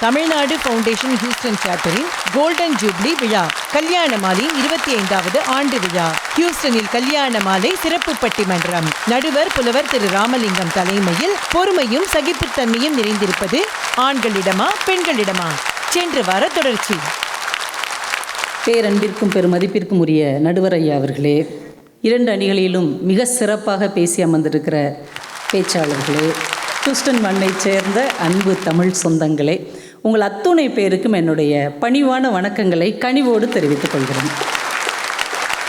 Tamil Nadu foundation Houston சாப்டரின் golden jubilee விழா கல்யாண மாலையின் இருபத்தி ஐந்தாவது ஆண்டு விழா. ஹியூஸ்டனில் கல்யாண மாலை சிறப்பு பட்டிமன்றம். நடுவர் புலவர் திரு ராமலிங்கம் தலைமையில் பொறுமையும் சகிப்புத்தன்மையும் நிறைந்திருப்பது ஆண்களிடமா பெண்களிடமா? சென்ற வார தொடர்ச்சி. பேரன்பிற்கும் பெருமதிப்பிற்கும் உரிய நடுவர் ஐயா அவர்களே இரண்டு அணிகளிலும் மிக சிறப்பாக பேசி அமர்ந்திருக்கிற பேச்சாளர்களே ஹூஸ்டன் மண்ணைச் சேர்ந்த அன்பு தமிழ் சொந்தங்களே உங்கள் அத்துணை பேருக்கும் என்னுடைய பணிவான வணக்கங்களை கனிவோடு தெரிவித்துக் கொள்கிறேன்.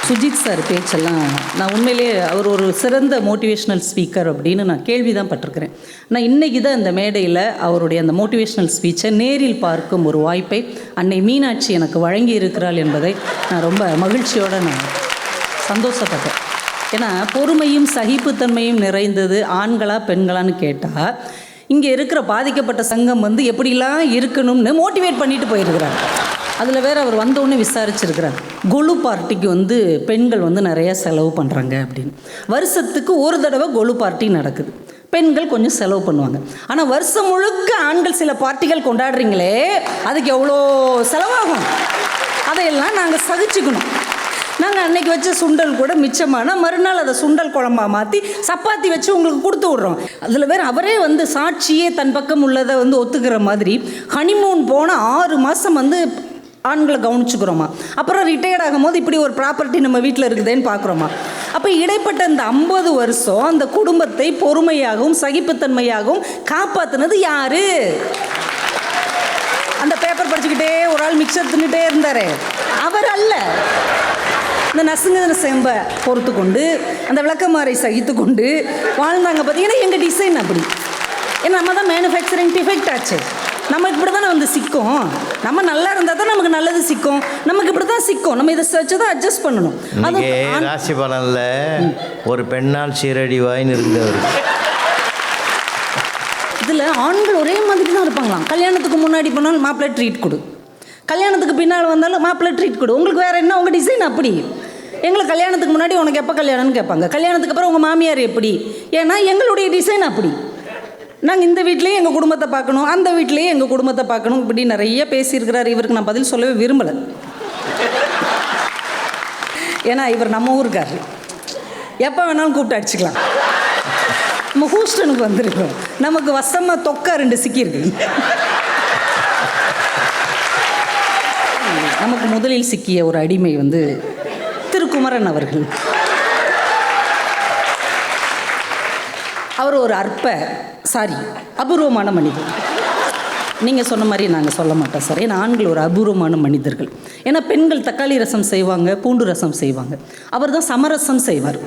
சுஜித் சார் பேச்செல்லாம் நான் உண்மையிலேயே அவர் ஒரு சிறந்த மோட்டிவேஷ்னல் ஸ்பீக்கர் அப்படின்னு நான் கேள்வி தான் பட்டிருக்கிறேன். நான் இன்றைக்கி தான் இந்த மேடையில் அவருடைய அந்த மோட்டிவேஷ்னல் ஸ்பீச்சை நேரில் பார்க்கும் ஒரு வாய்ப்பை அன்னை மீனாட்சி எனக்கு வழங்கி இருக்கிறாள் என்பதை நான் ரொம்ப மகிழ்ச்சியோடு நான் சந்தோஷப்பட்டேன். ஏன்னா பொறுமையும் சகிப்புத்தன்மையும் நிறைந்தது ஆண்களா பெண்களான்னு கேட்டால் இங்கே இருக்கிற பாதிக்கப்பட்ட சங்கம் வந்து எப்படிலாம் இருக்கணும்னு மோட்டிவேட் பண்ணிட்டு போயிருக்கிறார். அதில் வேற அவர் வந்தோடனே விசாரிச்சிருக்கிறார். கொலு பார்ட்டிக்கு வந்து பெண்கள் வந்து நிறையா செலவு பண்ணுறாங்க அப்படின்னு. வருஷத்துக்கு ஒரு தடவை கொலு பார்ட்டி நடக்குது. பெண்கள் கொஞ்சம் செலவு பண்ணுவாங்க. ஆனால் வருஷம் முழுக்க ஆண்கள் சில பார்ட்டிகள் கொண்டாடுறீங்களே அதுக்கு எவ்வளோ செலவாகும்? அதையெல்லாம் நாங்கள் சகிச்சுக்கணும். நாங்கள் அன்னைக்கு வச்ச சுண்டல் கூட மிச்சமான மறுநாள் அதை சுண்டல் குழம்பா மாற்றி சப்பாத்தி வச்சு உங்களுக்கு கொடுத்து விட்றோம். அதில் வேறு அவரே வந்து சாட்சியே தன் பக்கம் உள்ளதை வந்து ஒத்துக்கிற மாதிரி ஹனிமூன் போன ஆறு மாதம் வந்து ஆண்களை கவனிச்சுக்கிறோமா. அப்புறம் ரிட்டையர்ட் ஆகும்போது இப்படி ஒரு ப்ராப்பர்ட்டி நம்ம வீட்டில் இருக்குதேன்னு பார்க்குறோமா அப்போ இடைப்பட்ட இந்த ஐம்பது வருஷம் அந்த குடும்பத்தை பொறுமையாகவும் சகிப்புத்தன்மையாகவும் காப்பாற்றினது யாரு? அந்த பேப்பர் படிச்சுக்கிட்டே ஒரு ஆள் மிக்சர் தின்னுட்டே இருந்தார். அவர் அல்ல. இந்த நசுங்கின செம்பை பொறுத்து கொண்டு அந்த விளக்கமாறை சகித்து கொண்டு வாழ்ந்தாங்க பார்த்தீங்கன்னா எங்கள் டிசைன் அப்படி. ஏன்னா நம்ம தான் மேனுஃபேக்சரிங் டிஃபெக்ட் ஆச்சு. நமக்கு இப்படி தானே வந்து சிக்கும். நம்ம நல்லா இருந்தால் தான் நமக்கு நல்லது சிக்கும். நமக்கு இப்படி தான் சிக்கும். நம்ம இதை வச்சு தான் அட்ஜஸ்ட் பண்ணணும். அது ராசி பலனில் ஒரு பெண்ணால் சீரடிவாயின்னு இருந்தவர். இதில் ஆண்கள் ஒரே மாதிரி தான் இருப்பாங்களாம். கல்யாணத்துக்கு முன்னாடி போனாலும் மாப்பிள்ளை ட்ரீட் கொடு. கல்யாணத்துக்கு பின்னால் வந்தாலும் மாப்பிள்ளை ட்ரீட் கொடு. உங்களுக்கு வேறு என்ன? உங்கள் டிசைன் அப்படி. எங்களுக்கு கல்யாணத்துக்கு முன்னாடி உனக்கு எப்போ கல்யாணம்னு கேட்பாங்க. கல்யாணத்துக்கு அப்புறம் உங்கள் மாமியார் எப்படி? ஏன்னா எங்களுடைய டிசைன் அப்படி. நாங்கள் இந்த வீட்லேயும் எங்கள் குடும்பத்தை பார்க்கணும் அந்த வீட்லேயும் எங்கள் குடும்பத்தை பார்க்கணும் இப்படி நிறைய பேசியிருக்கிறார். இவருக்கு நான் பதில் சொல்லவே விரும்பலை. ஏன்னா இவர் நம்ம ஊருக்கார். எப்போ வேணாலும் கூப்பிட்டு அடிச்சுக்கலாம். நம்ம ஹூஸ்டனுக்கு வந்திருக்கோம். நமக்கு வசமாக தொக்கா ரெண்டு சிக்கியிருக்கு நமக்கு முதலில் சிக்கிய ஒரு அடிமை வந்து குமரன் அவர்கள். அவர் ஒரு அற்ப சாரி அபூர்வமான மனிதர். நீங்கள் சொன்ன மாதிரி நாங்கள் சொல்ல மாட்டோம் சார். ஏன்னா ஆண்கள் ஒரு அபூர்வமான மனிதர்கள். ஏன்னா பெண்கள் தக்காளி ரசம் செய்வாங்க பூண்டு ரசம் செய்வாங்க. அவர் தான் சமரசம் செய்வார்.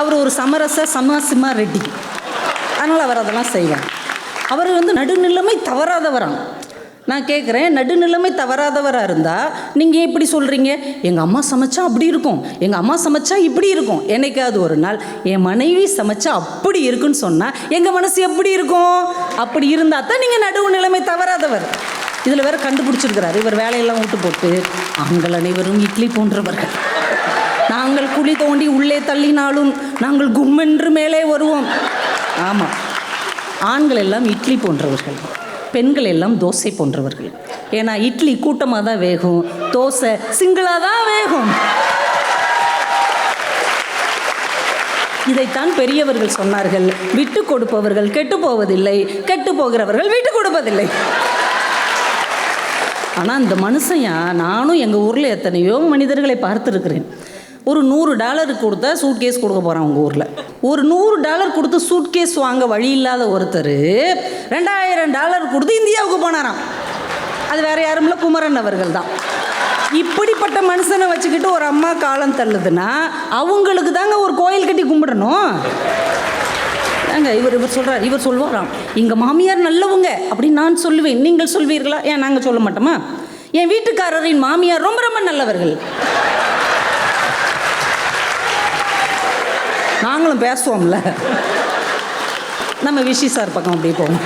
அவர் ஒரு சமரச சமாசிமா ரெட்டி. அதனால் அவர் அதெல்லாம் செய்வார். அவர் வந்து நடுநிலைமை தவறாதவரான் நான் கேட்குறேன் நடுநிலைமை தவறாதவராக இருந்தால் நீங்கள் எப்படி சொல்கிறீங்க எங்கள் அம்மா சமைச்சா அப்படி இருக்கும். எங்கள் அம்மா சமைச்சா இப்படி இருக்கும். என்னைக்காவது ஒரு நாள் என் மனைவி சமைச்சா அப்படி இருக்குன்னு சொன்னால் எங்கள் மனசு எப்படி இருக்கும்? அப்படி இருந்தால் தான் நீங்கள் நடுவு நிலைமை தவறாதவர். இதில் வேற கண்டுபிடிச்சிருக்கிறாரு. இவர் வேலையெல்லாம் விட்டு போட்டு ஆண்கள் அனைவரும் இட்லி போன்றவர்கள். நாங்கள் குழி தோண்டி உள்ளே தள்ளினாலும் நாங்கள் கும்மென்று மேலே வருவோம். ஆமாம் ஆண்கள் எல்லாம் இட்லி போன்றவர்கள். பெண்கள் எல்லாம் தோசை போன்றவர்கள். ஏன்னா இட்லி கூட்டமாக தான் வேகும் தோசை சிங்கிளாக தான் வேகும். இதைத்தான் பெரியவர்கள் சொன்னார்கள். விட்டு கொடுப்பவர்கள் கெட்டு போவதில்லை கெட்டு போகிறவர்கள் விட்டு கொடுப்பதில்லை. ஆனால் இந்த மனுஷன் நானும் எங்கள் ஊரில் எத்தனையோ மனிதர்களை பார்த்துருக்கிறேன். ஒரு நூறு டாலர் கொடுத்தா சூட்கேஸ் கொடுக்க போகிறான் உங்கள் ஊரில். ஒரு நூறு டாலர் கொடுத்து சூட்கேஸ் வாங்க வழி இல்லாத ஒருத்தர் ரெண்டாயிரம் டாலர் கொடுத்து இந்தியாவுக்கு போனாராம். அது வேற யாரும் இல்லை குமரன் அவர்கள் தான். இப்படிப்பட்ட மனுஷனை வச்சுக்கிட்டு ஒரு அம்மா காலம் தள்ளுதுன்னா அவங்களுக்கு தாங்க ஒரு கோயில் கட்டி கும்பிடணும். ஏங்க இவர் இவர் சொல்கிறார் இவர் சொல்வாராம் எங்கள் மாமியார் நல்லவங்க அப்படின்னு நான் சொல்லுவேன். நீங்கள் சொல்வீர்களா? ஏன் நாங்கள் சொல்ல மாட்டோமா? என் வீட்டுக்காரரின் மாமியார் ரொம்ப ரொம்ப நல்லவர்கள். நாங்களும் பேசுவோம்ல. நம்ம விஷி சார் பக்கம் அப்படியே போவோம்.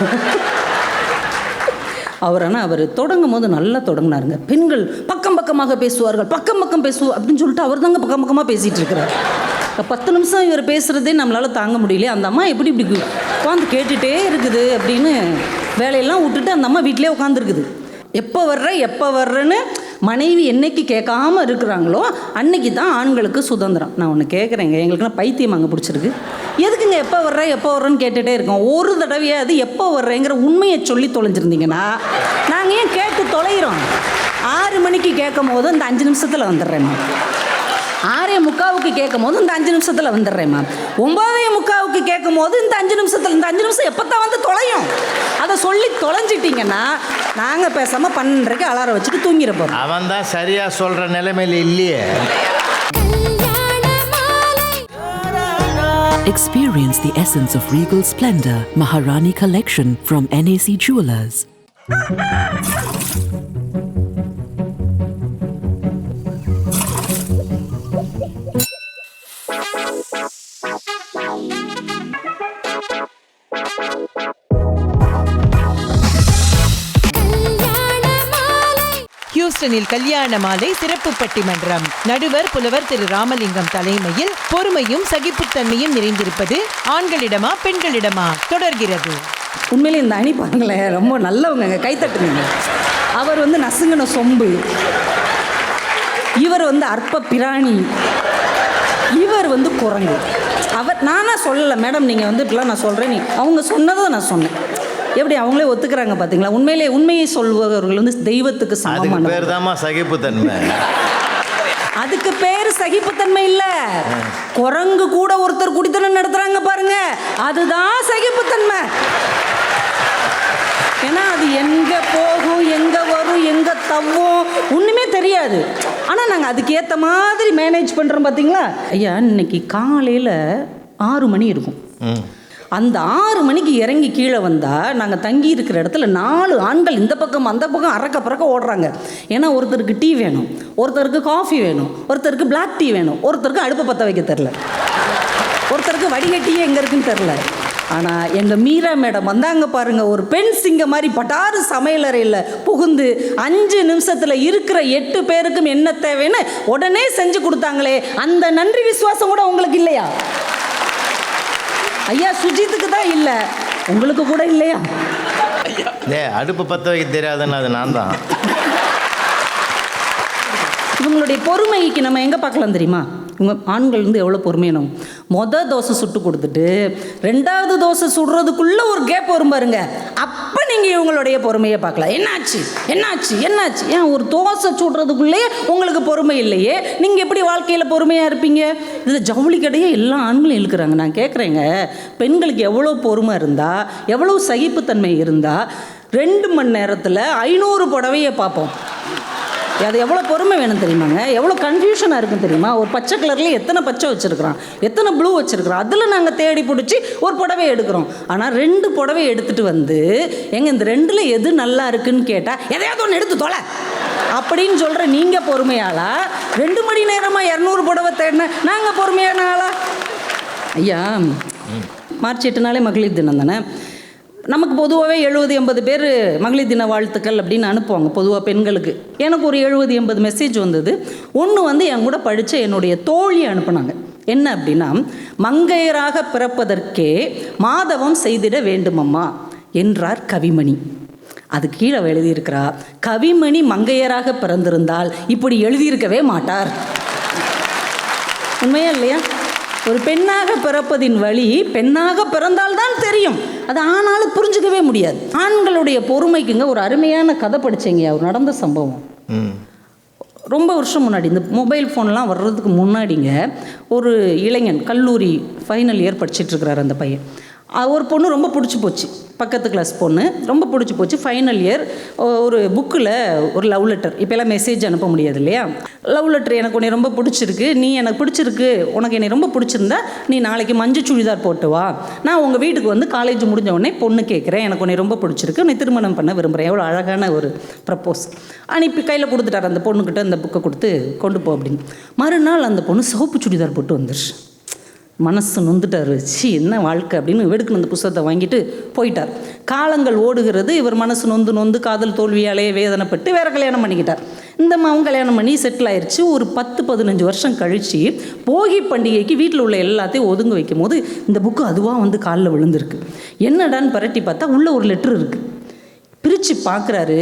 அவர் ஆனால் அவர் தொடங்கும் போது நல்லா தொடங்கினாருங்க. பெண்கள் பக்கம் பக்கமாக பேசுவார்கள். பக்கம் பக்கம் பேசுவோம் அப்படின்னு சொல்லிட்டு அவர் தாங்க பக்கம் பக்கமாக பேசிகிட்டு இருக்கிறார். பத்து நிமிஷம் இவர் பேசுகிறதே நம்மளால் தாங்க முடியல அந்த அம்மா எப்படி இப்படி உட்காந்து கேட்டுகிட்டே இருக்குது அப்படின்னு வேலையெல்லாம் விட்டுட்டு அந்த அம்மா வீட்டிலே உட்காந்துருக்குது எப்போ வர்ற எப்போ வர்றேன்னு மனைவி என்னைக்கு கேட்காம இருக்கிறாங்களோ அன்னைக்கு தான் ஆண்களுக்கு சுதந்திரம். நான் ஒன்று கேட்குறேங்க. எங்களுக்குலாம் பைத்தியம் அங்கே பிடிச்சிருக்கு? எதுக்குங்க எப்போ வர்ற எப்போ வர்றேன்னு கேட்டுகிட்டே இருக்கோம். ஒரு தடவையாவது எப்போ வர்றேங்கிற உண்மையை சொல்லி தொலைஞ்சிருந்தீங்கன்னா நாங்கள் ஏன் கேட்டு தொலைகிறோம்? ஆறு மணிக்கு கேட்கும் போது அந்த அஞ்சு நிமிஷத்தில் வந்துடுறேன் ஆறே முக்காவுக்கு கேட்கும் போது இந்த அஞ்சு நிமிஷத்தில் வந்துடுறேம்மா ஒன்பதே முக்காவுக்கு கேட்கும் போது இந்த அஞ்சு நிமிஷத்தில் இந்த அஞ்சு நிமிஷம் எப்போ தான் வந்து தொலையும்? அதை சொல்லி தொலைஞ்சிட்டிங்கன்னா நாங்கள் பேசாமல் பன்னெண்டரைக்கு அலாரம் வச்சுட்டு தூங்கிட போகிறோம் அவன் தான் சரியா சொல்ற நிலைமையில இல்லையே. Experience the essence of regal splendor, Maharani Collection from NAC Jewelers. ஹியூஸ்டனில் கல்யாண மாலை சிறப்பு பட்டிமன்றம். நடுவர் புலவர் திரு ராமலிங்கம் தலைமையில் பொறுமையும் சகிப்புத்தன்மையும் நிறைந்திருப்பது ஆண்களிடமா பெண்களிடமா தொடர்கிறது. உண்மையிலே இந்த அணி பாருங்களேன் ரொம்ப நல்லவங்க கைத்தட்டுங்க அவர் வந்து நசுங்கின சொம்பு. இவர் வந்து அற்ப பிராணி. இவர் வந்து குரங்கு. அவர் நானாக சொல்லலை மேடம் நீங்கள் வந்து இப்படிலாம் நான் சொல்கிறேன் நீ அவங்க சொன்னதை நான் சொன்னேன். எப்படி அவங்களே ஒத்துக்கிறாங்க பார்த்தீங்களா உண்மையிலே உண்மையை சொல்பவர்கள் வந்து தெய்வத்துக்கு சமமான பேர் தாம்மா சகிப்புத்தன்மை. அதுக்கு பேர் சகிப்புத்தன்மை இல்ல. குரங்கு கூட ஒருத்தர் குடித்தனம் நடத்துறாங்க பாருங்க. அதுதான் சகிப்புத்தன்மை. ஏன்னா அது எங்க போகும் எங்க வரும் எங்க தவ்வும் ஒண்ணுமே தெரியாது. ஆனா நாங்க அதுக்கு ஏத்த மாதிரி மேனேஜ் பண்றோம் பாத்தீங்களா? ஐயா இன்னைக்கு காலையில ஆறு மணி இருக்கும். அந்த ஆறு மணிக்கு இறங்கி கீழே வந்தால் நாங்கள் தங்கி இருக்கிற இடத்துல நாலு ஆண்கள் இந்த பக்கம் அந்த பக்கம் அறக்க பறக்க ஓடுறாங்க. ஏன்னா ஒருத்தருக்கு டீ வேணும் ஒருத்தருக்கு காஃபி வேணும் ஒருத்தருக்கு பிளாக் டீ வேணும் ஒருத்தருக்கு அடுப்பை பற்ற வைக்க தெரில ஒருத்தருக்கு வடிகட்டியே எங்கே இருக்குன்னு தெரில ஆனால் எங்கள் மீரா மேடம் வந்தாங்க பாருங்கள் ஒரு பெண் சிங்க மாதிரி பட்டாறு சமையலறையில் புகுந்து அஞ்சு நிமிஷத்தில் இருக்கிற எட்டு பேருக்கும் என்ன தேவைன்னு உடனே செஞ்சு கொடுத்தாங்களே. அந்த நன்றி விசுவாசம் கூட உங்களுக்கு இல்லையா? ஐயா சுஜித்துக்கு தான் இல்லை. உங்களுக்கு கூட இல்லையா? ஏ அடுப்பு பற்ற வைக்க தெரியாதுன்னு அது நான் தான் இவங்களுடைய பொறுமைக்கு நம்ம எங்கே பார்க்கலாம் தெரியுமா? இவங்க ஆண்கள் வந்து எவ்வளோ பொறுமையானவங்க மொத தோசை சுட்டு கொடுத்துட்டு ரெண்டாவது தோசை சுடுறதுக்குள்ளே ஒரு கேப் வரும் பாருங்க. அப்போ நீங்கள் இவங்களுடைய பொறுமையை பார்க்கலாம். என்னாச்சு? என்னாச்சு? என்னாச்சு? ஏன் ஒரு தோசை சுடுறதுக்குள்ளே உங்களுக்கு பொறுமை இல்லையே? நீங்கள் எப்படி வாழ்க்கையில் பொறுமையாக இருப்பீங்க? இதில் ஜவுளி கடையே எல்லா ஆண்களும் இழுக்கிறாங்க. நான் கேட்குறேங்க பெண்களுக்கு எவ்வளோ பொறுமை இருந்தால் எவ்வளோ சகிப்புத்தன்மை இருந்தால் ரெண்டு மணி நேரத்தில் ஐநூறு புடவையை பார்ப்போம். அது எவ்வளோ பொறுமை வேணும் தெரியுமாங்க? எவ்வளோ கன்ஃபியூஷனாக இருக்கும் தெரியுமா? ஒரு பச்சை கலரில் எத்தனை பச்சை வச்சுருக்குறான்? எத்தனை ப்ளூ வச்சுருக்குறான்? அதில் நாங்கள் தேடி பிடிச்சி ஒரு புடவை எடுக்கிறோம். ஆனால் ரெண்டு புடவை எடுத்துகிட்டு வந்து எங்க இந்த ரெண்டில் எது நல்லா இருக்குன்னு கேட்டால் எதையாவது ஒன்று எடுத்து தொலை. அப்படின்னு சொல்கிற நீங்கள் பொறுமையாளா? ரெண்டு மணி நேரமாக இரநூறு புடவை தேடின நாங்கள் பொறுமையான ஆளா? ஐயா மார்ச் எட்டு நாளே மகளிர் தினம் தானே? நமக்கு பொதுவாகவே எழுபது எண்பது பேர் மகளிர் தின வாழ்த்துக்கள் அப்படின்னு அனுப்புவாங்க பொதுவாக பெண்களுக்கு. எனக்கு ஒரு எழுபது எண்பது மெசேஜ் வந்தது. ஒன்று வந்து என் கூட படித்த என்னுடைய தோழி அனுப்புனாங்க. என்ன அப்படின்னா மங்கையராக பிறப்பதற்கே மாதவம் செய்திட வேண்டுமம்மா என்றார் கவிமணி. அது கீழே அவ எழுதியிருக்கிறா கவிமணி மங்கையராக பிறந்திருந்தால் இப்படி எழுதியிருக்கவே மாட்டார். உண்மையா இல்லையா? ஒரு பெண்ணாக பிறப்பதின் வழி பெண்ணாக பிறந்தால்தான் தெரியும். அது ஆனாலும் புரிஞ்சுக்கவே முடியாது. ஆண்களுடைய பொறுமைக்குங்க ஒரு அருமையான கதை படிச்சேங்க. அவர் நடந்த சம்பவம். ரொம்ப வருஷம் முன்னாடி இந்த மொபைல் ஃபோன்லாம் வர்றதுக்கு முன்னாடிங்க ஒரு இளைஞன் கல்லூரி ஃபைனல் இயர் படிச்சிட்டு இருக்கிறார் அந்த பையன். ஒரு பொண்ணு ரொம்ப பிடிச்சி போச்சு. பக்கத்து கிளாஸ் பொண்ணு. ரொம்ப பிடிச்சி போச்சு. ஃபைனல் இயர் ஒரு புக்கில் ஒரு லவ் லெட்டர் இப்போல்லாம் மெசேஜ் அனுப்ப முடியாது இல்லையா? லவ் லெட்டர் எனக்கு உன்னை ரொம்ப பிடிச்சிருக்கு. நீ எனக்கு பிடிச்சிருக்கு. உனக்கு என்னை ரொம்ப பிடிச்சிருந்தா நீ நாளைக்கு மஞ்சள் சுடிதார் போட்டு வா. நான் உங்கள் வீட்டுக்கு வந்து காலேஜ் முடிஞ்ச உடனே பொண்ணு கேட்குறேன் எனக்கு உன்னை ரொம்ப பிடிச்சிருக்கு. உன்னை திருமணம் பண்ண விரும்புகிறேன் எவ்வளோ அழகான ஒரு ப்ரப்போஸ் அனுப்பி கையில் கொடுத்துட்டார். அந்த பொண்ணுக்கிட்ட அந்த புக்கை கொடுத்து கொண்டு போ அப்படின்னு. மறுநாள் அந்த பொண்ணு சிவப்பு சுடிதார் போட்டு வந்துருச்சு. மனசு நொந்துட்டார். சி என்ன வாழ்க்கை அப்படின்னு வெடுக்குன்னு அந்த புஸ்தகத்தை வாங்கிட்டு போயிட்டார். காலங்கள் ஓடுகிறது இவர் மனசு நொந்து நொந்து காதல் தோல்வியாலே வேதனைப்பட்டு வேற கல்யாணம் பண்ணிக்கிட்டார். இந்த மாவும் கல்யாணம் பண்ணி செட்டில் ஆயிடுச்சு ஒரு பத்து பதினஞ்சு வருஷம் கழித்து போகி பண்டிகைக்கு வீட்டில் உள்ள எல்லாத்தையும் ஒதுங்க வைக்கும் போது இந்த புக்கு அதுவாக வந்து காலில் விழுந்திருக்கு. என்னடான்னு பரட்டி பார்த்தா உள்ள ஒரு லெட்ரு இருக்குது பிரித்து பார்க்குறாரு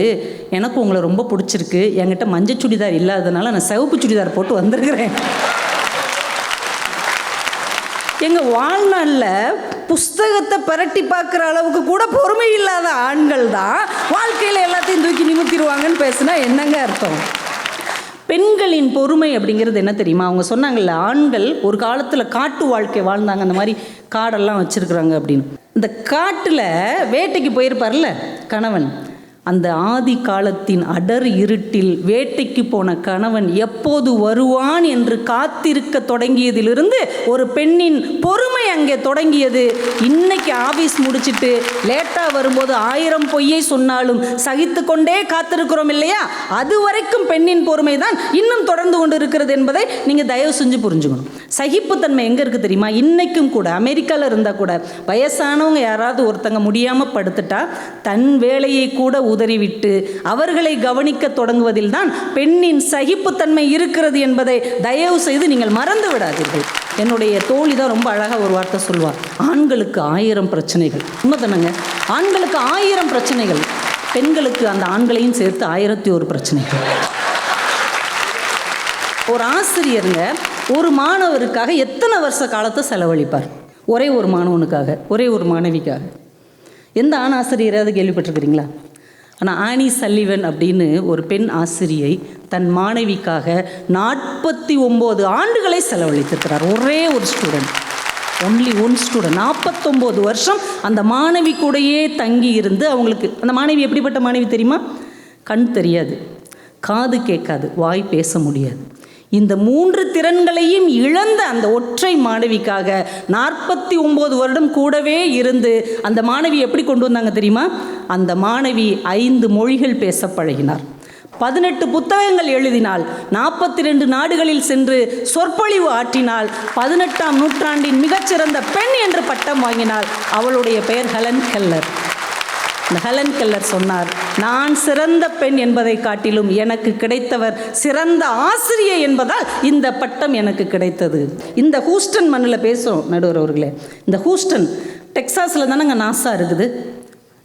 எனக்கு உங்களை ரொம்ப பிடிச்சிருக்கு. என்கிட்ட மஞ்சள் சுடிதார் இல்லாததுனால நான் சிவப்பு சுடிதார் போட்டு வந்திருக்கிறேன். எங்கள் வாழ்நாளில் புஸ்தகத்தை பரட்டி பார்க்குற அளவுக்கு கூட பொறுமை இல்லாத ஆண்கள் தான் வாழ்க்கையில் எல்லாத்தையும் தூக்கி நிமித்திடுவாங்கன்னு பேசுனா என்னங்க அர்த்தம்? பெண்களின் பொறுமை அப்படிங்கிறது என்ன தெரியுமா? அவங்க சொன்னாங்கல்ல ஆண்கள் ஒரு காலத்தில் காட்டு வாழ்க்கை வாழ்ந்தாங்க அந்த மாதிரி காடெல்லாம் வச்சுருக்குறாங்க அப்படின்னு. இந்த காட்டில் வேட்டைக்கு போயிருப்பார்ல கணவன். அந்த ஆதி காலத்தின் அடர் இருட்டில் வேட்டைக்கு போன கணவன் எப்போது வருவான் என்று காத்திருக்க தொடங்கியதிலிருந்து ஒரு பெண்ணின் பொறுமை அங்கே தொடங்கியது. இன்னைக்கு ஆபீஸ் முடிச்சிட்டு லேட்டாக வரும்போது ஆயிரம் பொய்யை சொன்னாலும் சகித்து கொண்டே காத்திருக்கிறோம் இல்லையா? அது வரைக்கும் பெண்ணின் பொறுமை தான் இன்னும் தொடர்ந்து கொண்டு இருக்கிறது என்பதை நீங்கள் தயவு செஞ்சு புரிஞ்சுக்கணும். சகிப்புத்தன்மை எங்கே இருக்குது தெரியுமா? இன்னைக்கும் கூட அமெரிக்காவில் இருந்தால் கூட வயசானவங்க யாராவது ஒருத்தங்க முடியாமல் படுத்துட்டா தன் வேலையை கூட உதறிவிட்டு அவர்களை கவனிக்க தொடங்குவதில் தான் பெண்ணின் சகிப்புத்தன்மை இருக்கிறது என்பதை தயவு செய்து நீங்கள் மறந்து விடாதீர்கள். என்னுடைய தோழி தான் ரொம்ப அழகாக ஒரு வார்த்தை சொல்வார் ஆண்களுக்கு ஆயிரம் பிரச்சனைகள். உண்மை தானேங்க ஆண்களுக்கு ஆயிரம் பிரச்சனைகள். பெண்களுக்கு அந்த ஆண்களையும் சேர்த்து ஆயிரத்தி ஒரு பிரச்சனைகள். ஒரு ஆசிரியருங்க ஒரு மாணவருக்காக எத்தனை வருஷ காலத்தை செலவழிப்பார்? ஒரே ஒரு மாணவனுக்காக ஒரே ஒரு மாணவிக்காக. எந்த ஆண் ஆசிரியராவது கேள்விப்பட்டிருக்கிறீங்களா? ஆனால் ஆனி சல்லிவன் அப்படின்னு ஒரு பெண் ஆசிரியை தன் மாணவிக்காக நாற்பத்தி ஒம்பது ஆண்டுகளை செலவழித்திருக்கிறார். ஒரே ஒரு ஸ்டூடெண்ட் ஒன்லி ஒன் ஸ்டூடெண்ட் நாற்பத்தொம்போது வருஷம் அந்த மாணவி கூடையே தங்கி இருந்து அவங்களுக்கு அந்த மாணவி எப்படிப்பட்ட மாணவி தெரியுமா? கண் தெரியாது. காது கேட்காது. வாய் பேச முடியாது. இந்த மூன்று திறன்களையும் இழந்த அந்த ஒற்றை மாணவிக்காக நாற்பத்தி ஒம்பது வருடம் கூடவே இருந்து அந்த மாணவி எப்படி கொண்டு வந்தாங்க தெரியுமா? அந்த மாணவி ஐந்து மொழிகள் பேச பழகினார். பதினெட்டு புத்தகங்கள் எழுதினால் நாற்பத்தி ரெண்டு நாடுகளில் சென்று சொற்பொழிவு ஆற்றினால் பதினெட்டாம் நூற்றாண்டின் மிகச்சிறந்த பெண் என்று பட்டம் வாங்கினால் அவளுடைய பெயர் ஹெலன் கெல்லர். இந்த ஹெலன் கெல்லர் சொன்னார் நான் சிறந்த பெண் என்பதை காட்டிலும் எனக்கு கிடைத்தவர் சிறந்த ஆசிரியை என்பதால் இந்த பட்டம் எனக்கு கிடைத்தது. இந்த ஹூஸ்டன் மண்ணில் பேசுகிறோம் நடுவர் அவர்களே. இந்த ஹூஸ்டன் டெக்ஸாஸில் தானேங்க நாசா இருக்குது.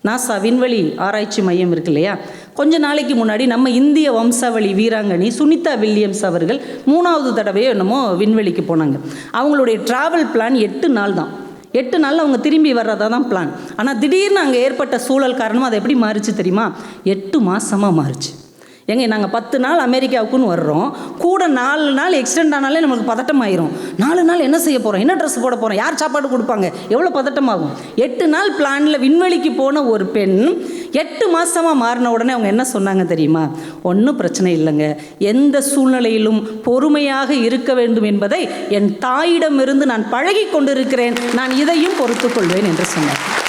நாசா விண்வெளி ஆராய்ச்சி மையம் இருக்கு இல்லையா? கொஞ்ச நாளைக்கு முன்னாடி நம்ம இந்திய வம்சாவளி வீராங்கனி சுனிதா வில்லியம்ஸ் அவர்கள் மூணாவது தடவையோ என்னமோ விண்வெளிக்கு போனாங்க. அவங்களுடைய ட்ராவல் பிளான் எட்டு நாள் தான். எட்டு நாளில் அவங்க திரும்பி வர்றதா தான் பிளான் ஆனால் திடீர்னு அங்கே ஏற்பட்ட சூழல் காரணமாக அது எப்படி மாறிச்சு தெரியுமா? எட்டு மாதமாக மாறுச்சு. ஏங்க நாங்கள் பத்து நாள் அமெரிக்காவுக்குன்னு வர்றோம். கூட நாலு நாள் எக்ஸ்டெண்ட் ஆனாலே நமக்கு பதட்டம் ஆயிரும் நாலு நாள் என்ன செய்ய போகிறோம் என்ன ட்ரெஸ் போட போகிறோம் யார் சாப்பாடு கொடுப்பாங்க? எவ்வளோ பதட்டமாகும்? எட்டு நாள் பிளானில் விண்வெளிக்கு போன ஒரு பெண் எட்டு மாதமாக மாறின உடனே அவங்க என்ன சொன்னாங்க தெரியுமா? ஒன்றும் பிரச்சனை இல்லைங்க. எந்த சூழ்நிலையிலும் பொறுமையாக இருக்க வேண்டும் என்பதை என் தாயிடமிருந்து நான் பழகி கொண்டிருக்கிறேன். நான் இதையும் பொறுத்துக்கொள்வேன் என்று சொன்னார்.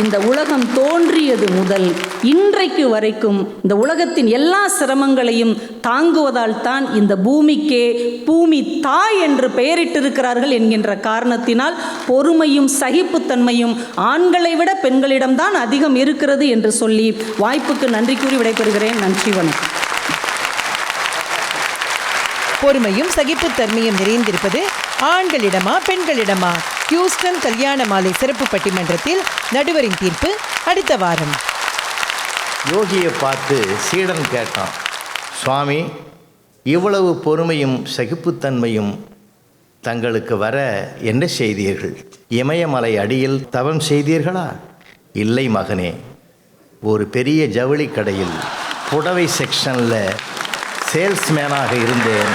இந்த உலகம் தோன்றியது முதல் இன்றைக்கு வரைக்கும் இந்த உலகத்தின் எல்லா சிரமங்களையும் தாங்குவதால் தான் இந்த பூமிக்கே பூமி தாய் என்று பெயரிட்டிருக்கிறார்கள் என்கின்ற காரணத்தினால் பொறுமையும் சகிப்புத்தன்மையும் ஆண்களை விட பெண்களிடம்தான் அதிகம் இருக்கிறது என்று சொல்லி வாய்ப்புக்கு நன்றி கூறி விடைபெறுகிறேன். நன்றி வணக்கம். பொறுமையும் சகிப்புத்தன்மையும் நிறைந்திருப்பது ஆண்களிடமா பெண்களிடமா? ஹியூஸ்டன் கல்யாண மாலை சிறப்பு பட்டிமன்றத்தில் நடுவரின் தீர்ப்பு அடுத்த வாரம். யோகியை பார்த்து சீடன் கேட்டான் சுவாமி இவ்வளவு பொறுமையும் சகிப்புத்தன்மையும் தங்களுக்கு வர என்ன செய்தீர்கள்? இமயமலை அடியில் தவம் செய்தீர்களா? இல்லை மகனே ஒரு பெரிய ஜவுளி கடையில் புடவை செக்ஷனில் சேல்ஸ்மேனாக இருந்தேன்.